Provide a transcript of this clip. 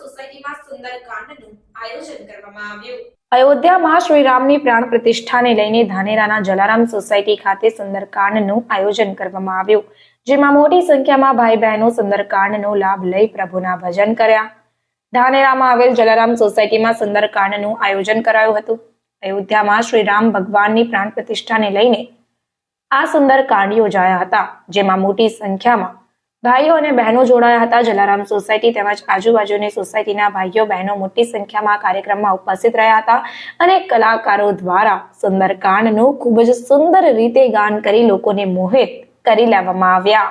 સોસાયટીમાં સુંદરકાંડનું આયોજન કરવામાં આવ્યું. અયોધ્યામાં શ્રીરામની પ્રાણ પ્રતિષ્ઠાને લઈને ધાનેરાના જલારામ સોસાયટી ખાતે સુંદરકાંડનું આયોજન કરવામાં આવ્યું, જેમાં મોટી સંખ્યામાં ભાઈ બહેનો સુંદરકાંડનો લાભ લઈ પ્રભુના ભજન કર્યા. ધાનેરામાં આવેલ જલારામ સોસાયટીમાં સુંદરકાંડનું આયોજન કરાયું હતું. અયોધ્યામાં શ્રીરામ ભગવાનની પ્રાણ પ્રતિષ્ઠાને લઈને આ સુંદરકાંડ યોજાયા હતા, જેમાં મોટી સંખ્યામાં ભાઈઓ અને બહેનો જોડાયા હતા. જલારામ સોસાયટી તેમજ આજુબાજુની સોસાયટીના ભાઈઓ, બહેનો મોટી સંખ્યામાં કાર્યક્રમમાં ઉપસ્થિત રહ્યા હતા અને કલાકારો દ્વારા સુંદરકાંડનું ખૂબ જ સુંદર રીતે ગાન કરી લોકોને મોહિત કરી લેવામાં આવ્યા.